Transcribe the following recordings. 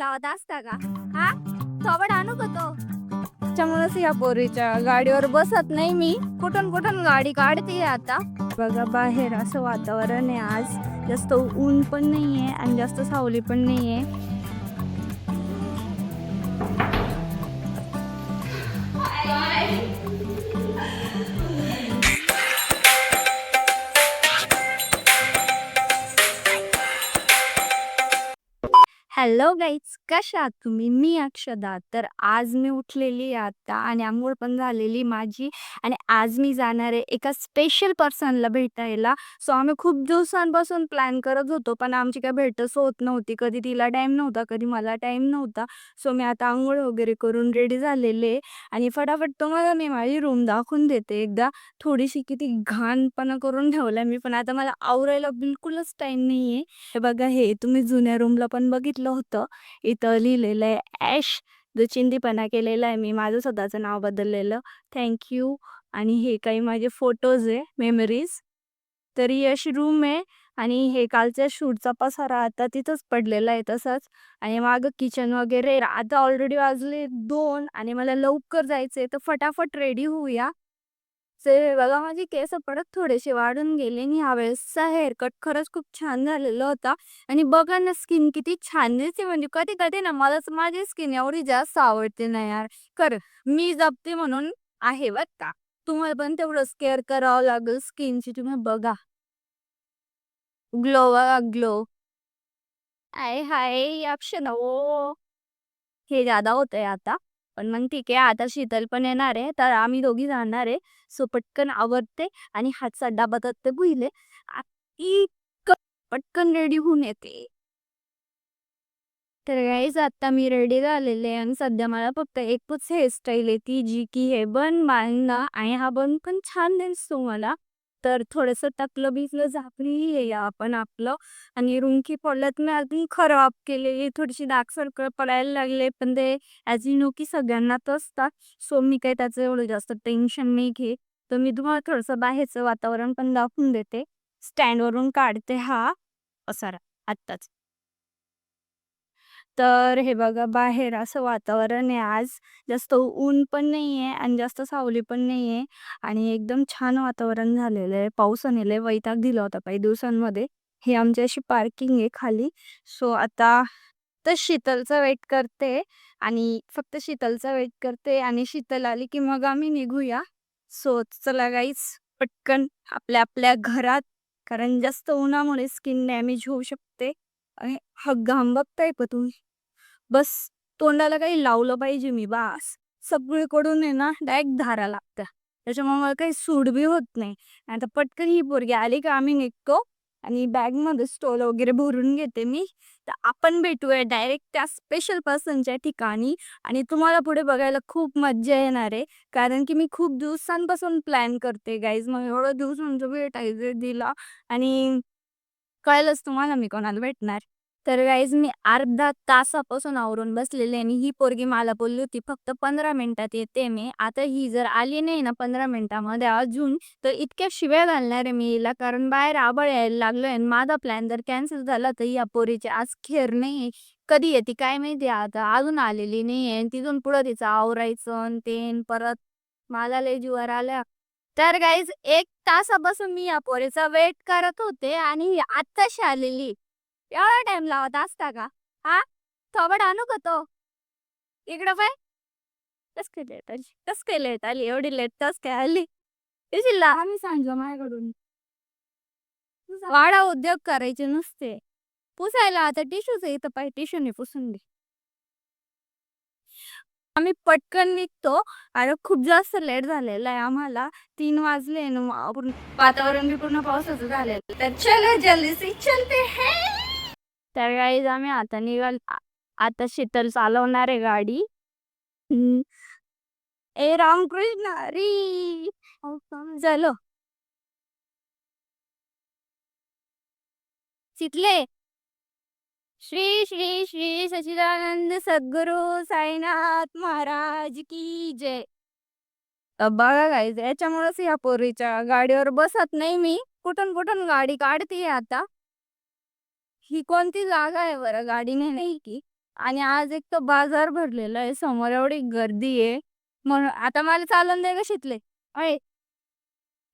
लावत असता का? हा? थोबड आणू का तो? त्याच्यामुळेच या पोरीच्या गाडीवर बसत नाही मी. कुठून कुठून गाडी काढते आता? बघा बाहेर असं वातावरण आहे आज. जास्त ऊन पण नाहीये आणि जास्त सावली पण नाहीये. हॅलो गाईज कशा तुम्ही? मी अक्षदा. तर आज मी उठलेली आहे आता आणि आंघोळ पण झालेली माझी आणि आज मी जाणार आहे एका स्पेशल पर्सनला भेटायला. सो आम्ही खूप दिवसांपासून प्लॅन करत होतो पण आमची काय भेटच होत नव्हती. कधी तिला टाईम नव्हता कधी मला टाईम नव्हता. सो मी आता आंघोळ वगैरे करून रेडी झालेले आणि फटाफट तुम्हाला मी माझी रूम दाखवून देते. एकदा थोडीशी किती घाणपणा करून ठेवलाय मी पण आता मला आवरायला बिलकुलच टाईम नाहीये. हे बघा हे तुम्ही जुन्या रूमला पण बघितलं होतं. इथं लिहिलेलं आहे ॲश द चिंदीपणा केलेला आहे. मी माझं स्वतःचं नाव बदललेलं. थँक्यू आणि हे काही माझे फोटोज आहे मेमरीज तर ही अशी रूम आहे आणि हे कालच्या शूटचा पसारा आता तिथंच पडलेला आहे तसंच. आणि मागं किचन वगैरे. आता ऑलरेडी वाजले दोन आणि मला लवकर जायचं आहे तर फटाफट रेडी होऊया. ते बघा माझे केस परत थोडेसे वाढून गेले आणि ह्यावेळेसचा हेअरकट खरंच खूप छान झालेला होता. आणि बघा ना स्किन किती छान दिसते. म्हणजे कधी कधी ना मलाच माझी स्किन एवढी जास्त आवडते ना यार. कर मी जपते म्हणून आहे बर का. तुम्हाला पण तेवढं केअर करावं लागेल स्किनची तुम्ही बघा. ग्लो बघा ग्लो. आय हाय अक्षर ओ. हे जादा होतंय आता. पण मग ठीक आहे आता शीतल पण येणार आहे तर आम्ही दोघी जाणार आहे. सो पटकन आवरते आणि हातचा डबा बघत ते बुहिले पटकन रेडी होऊन येते. तर गाईज आता मी रेडी झालेले आणि सध्या मला फक्त एकच हेअरस्टाईल येते जी की हे बन बांधणं आणि हा बन पण छान दिसतो मला. तर थोडंसं टाकलं भिजलं झाकली येया आपण आपलं. आणि रुंकी पडल्यात मी अजून खराब केलेली थोडीशी डार्क सर्कल पडायला लागले पण ते ॲज यू नो की सगळ्यांनाच असतात. सो मी काही त्याचं एवढं जास्त टेन्शन नाही घेत. तर मी तुम्हाला थोडंसं बाहेरचं वातावरण पण दाखवून देते. स्टँडवरून काढते हा असा आत्ताच. तर हे बघा बाहेर असं वातावरण आहे आज. जास्त ऊन पण नाही आहे आणि जास्त सावली पण नाही आहे आणि एकदम छान वातावरण झालेलं आहे. पावसाने लय वैताग दिला होता काही दिवसांमध्ये. हे आमची अशी पार्किंग आहे खाली. सो आता तर शीतलचा वेट करते आणि फक्त शीतलचा वेट करते आणि शीतल आली की मग आम्ही निघूया. सो चला गाईच पटकन आपल्या आपल्या घरात. कारण जास्त उन्हामुळे स्किन डॅमेज होऊ शकते. आणि हा घाम बघताय का तुम्ही? बस तोंडाला काही लावलं पाहिजे मी बास. सगळीकडून आहे ना डायरेक्ट धारा लागत्या. त्याच्यामुळे मला काही सूड बी होत नाही. आता पटकन ही पोरगी आली का आम्ही निघतो आणि बॅगमध्ये स्टॉल वगैरे भरून घेते मी. तर आपण भेटूया डायरेक्ट त्या स्पेशल पर्सनच्या ठिकाणी आणि तुम्हाला पुढे बघायला खूप मज्जा येणार आहे. कारण की मी खूप दिवसांपासून प्लॅन करते गाईज मग एवढं म्हणजे भेटायचं दिला आणि कळलंच तुम्हाला मी कोणाला भेटणार. तर गाईज मी अर्धा तासापासून आवरून बसलेले आणि ही पोरगी मला बोलली होती फक्त पंधरा मिनिटात येते मी. आता ही जर आली नाही ना पंधरा मिनिटामध्ये अजून तर इतक्या शिव्या घालणार आहे मी हिला. कारण बाहेर आबळ यायला लागलोय आणि माझा प्लॅन जर कॅन्सल झाला तर या पोरीची आज खेर नाही कधी येते काय माहिती आता? अजून आलेली नाही आहे तिथून पुढं तिचं आवरायचं आणि ते परत. मला लय जीवावर आल्या. तर गाईज एक तासापासून मी या पोरीचा वेट करत होते आणि आत्ताशी आलेली. एवढा टाइम लावत असता का? हा? थोबड आणू का तो? इकडं पाय. कस काय लेट आली? कस काय लेट आली? एवढी लेट कस काय आली? तिची आम्ही सांगतो माझ्याकडून. वाडा उद्योग करायचे नसते. पुसायला आता टिश्यूच इथं पाय टिश्यूने पुसून दे. आम्ही पटकन निघतो. अरे खूप जास्त लेट झालेला आहे आम्हाला. तीन वाजले वातावरण बी पूर्ण पावसाचं झालेलं तर चलो जल्दी से चलते. हैं तर गाईज आम्ही आता निघाल आता शीतल चालवणार आहे गाडी. ए रामकृष्ण री! झालं चितले! श्री श्री श्री सचिदानंद सद्गुरु साईनाथ महाराज की जय. बघा गाईज याच्यामुळेच या पोरीच्या गाडीवर बसत नाही मी. कुठून कुठून गाडी काढते आता? ही कोणती जागा आहे बरं गाडीने नाही की? आणि आज एक तर बाजार भरलेला आहे समोर एवढी गर्दी आहे. म्हणून आता मला चालून दे ग शितले. अय.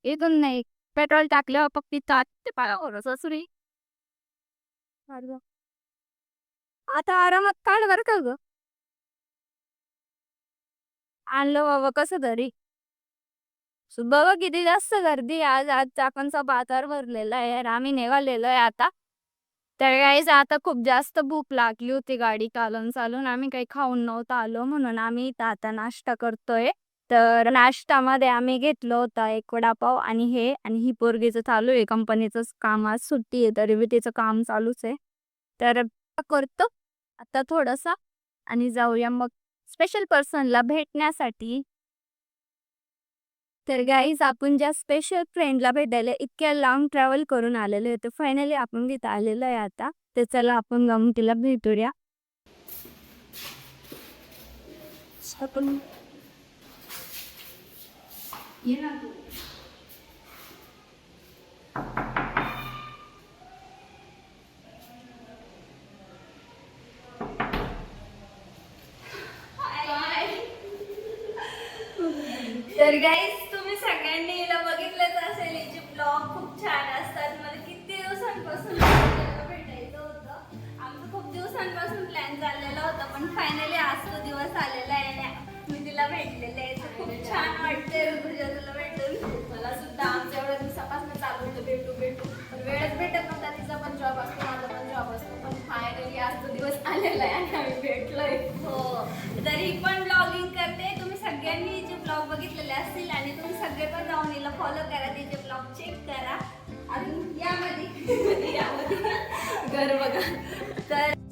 इथून नाही पेट्रोल टाकल्यावर फक्त तिथं ते पायावर सुरी. आता आरामात काढ बर का ग. आणलं बाबा कसं तरी. सो बघा किती जास्त गर्दी आज आज चाकणचा बाजार भरलेला आहे. आम्ही निघालेलो आहे आता. तर काहीच आता खूप जास्त भूक लागली होती गाडी चालून चालून. आम्ही काही खाऊन नव्हतं आलो म्हणून आम्ही इथं आता नाश्ता करतोय. तर नाश्त्यामध्ये आम्ही घेतलं होतं एक वडापाव आणि हे. आणि ही पोरगीचं चालू आहे. कंपनीचं काम आज सुट्टी आहे. तरी बी तिचं काम चालूच आहे. तर करतो. आता थोडासा आणि जाऊया मग स्पेशल पर्सनला भेटण्यासाठी. तर गाईज आपण ज्या स्पेशल फ्रेंडला भेटायला इतक्या लांब ट्रॅव्हल करून आलेले होते फायनली आपण तिथं आलेलो आहे आता. तर चला आपण जाऊन तिला भेटूया. आपण तर गाईज तुम्ही सगळ्यांनी हिला बघितलंच असेल हिचे ब्लॉग खूप छान असतात. मला किती दिवसांपासून भेटायचं होतं. आमचं खूप दिवसांपासून प्लॅन चाललेला होता पण फायनली आज तो दिवस आलेला आहे आणि मी तिला भेटलेले आहे. तर खूप छान वाटते ऋतुजा तुला भेटून. मला सुद्धा आमच्या एवढ्या दिवसापासून चालू होतं भेटू भेटू. पण वेळच भेटत नव्हता तिचा पण जॉब असतो माझा पण जॉब असतो. पण फायनली आज तो दिवस आलेला आहे आणि आम्ही भेटलोय. हो. तर ही पण ब्लॉगिंग करते. तुम्ही सगळ्यांनी असेल आणि तुम्ही सगळे पण जाऊन फॉलो करा तिचे ब्लॉग चेक करा. अजून यामध्ये. यामध्ये. घर बघा.